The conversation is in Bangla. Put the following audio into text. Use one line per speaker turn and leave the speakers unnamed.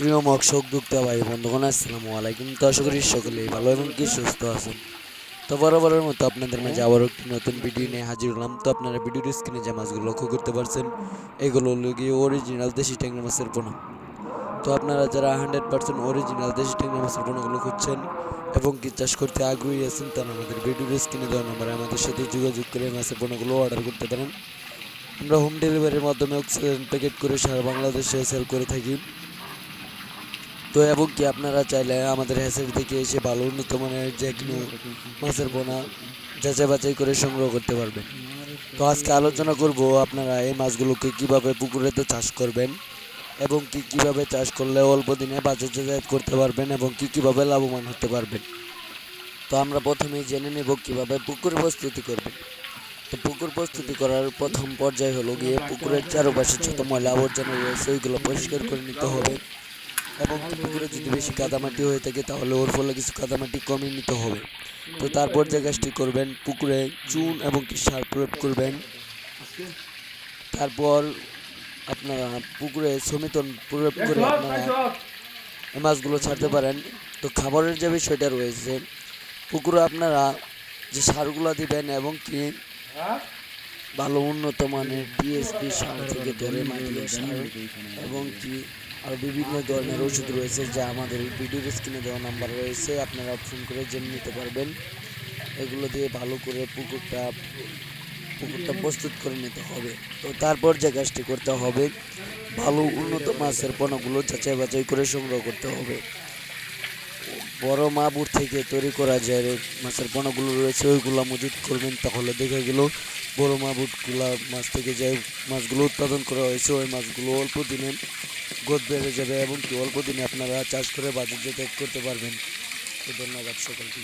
প্রিয় মৎস্য উদ্যোক্তা ভাই, বন্ধুগণ, আসসালামু আলাইকুম। তো আশা করি সকলেই ভালো এবং কি সুস্থ আছেন। তো বরাবরের মতো আপনাদের মাঝে আবারও একটি নতুন ভিডিও নিয়ে হাজির হলাম। তো আপনারা ভিডিওর স্ক্রিনে যে মাছগুলো লক্ষ্য করতে পারছেন, এগুলো হলো গিয়ে অরিজিনাল দেশি ট্যাংরা মাছের পোনা। তো আপনারা যারা হান্ড্রেড পার্সেন্ট অরিজিনাল দেশি ট্যাংরা মাছের পোনাগুলো খুঁজছেন এবং কি চাষ করতে আগ্রহী আছেন, তারা আমাদের ভিডিওর স্ক্রিনে দেওয়া নম্বরে আমাদের সাথে যোগাযোগ করে মাছের পোনাগুলো অর্ডার করতে পারেন। আমরা হোম ডেলিভারির মাধ্যমে অক্সিজেন প্যাকেট করে সারা বাংলাদেশে সেল করে থাকি। তো এবং কি আপনারা চাইলে আমাদের হ্যাসের থেকে এসে ভালো উন্নত মানের যে কোনো মাছের পোনা যাচাই বাছাই করে সংগ্রহ করতে পারবেন। তো আজকে আলোচনা করব আপনারা এই মাছগুলোকে কীভাবে পুকুরেতে চাষ করবেন এবং কি কীভাবে চাষ করলে অল্প দিনে বাজার যাতায়াত করতে পারবেন এবং কি কীভাবে লাভবান হতে পারবেন। তো আমরা প্রথমেই জেনে নেব কীভাবে পুকুর প্রস্তুতি করবেন। তো পুকুর প্রস্তুতি করার প্রথম পর্যায় হলো গিয়ে পুকুরের চারপাশে যত ময়লা আবর্জনা রয়েছে, ওইগুলো পরিষ্কার করে নিতে হবে। এবং পুকুরে যদি বেশি কাদামাটি হয়ে থাকে, তাহলে ওর ফলে কিছু কাদামাটি কমিয়ে নিতে হবে। তো তারপর যে কাজটি করবেন, পুকুরে চুন এবং কি সার প্রয়োগ করবেন। তারপর আপনারা পুকুরে সমিতন প্রয়োগ করে আপনারা মাছগুলো ছাড়তে পারেন। তো খাবারের যে বিষয়টা রয়েছে, পুকুরে আপনারা যে সারগুলো দিবেন এবং কি ভালো উন্নত মানের টিএসপি সার থেকে ধরে মাটির সার এবং কি আর বিভিন্ন ধরনের ওষুধ রয়েছে যা আমাদের ভিডিওর স্ক্রিনে দেওয়া নাম্বার রয়েছে। আপনারা ফোন করে জেনে নিতে পারবেন। এগুলো দিয়ে ভালো করে পুকুরটা পুকুরটা প্রস্তুত করে নিতে হবে। তো তারপর যে কাজটি করতে হবে, ভালো উন্নত মাছের পোনাগুলো যাচাই বাছাই করে সংগ্রহ করতে হবে। বড় মাবুর থেকে তৈরি করা যায় মাছের পোনাগুলো রয়েছে, ওইগুলো মজুত করবেন তাহলে দেখা গেল বড় মাবুটগুলা মাছ থেকে যে মাছগুলো উৎপাদন করা হয়েছে, ওই মাছগুলো অল্প দিনে গোদ বেড়ে যাবে এবং কি অল্প দিনে আপনারা চাষ করে বাজার যেতে করতে পারবেন। ধন্যবাদ সকলকে।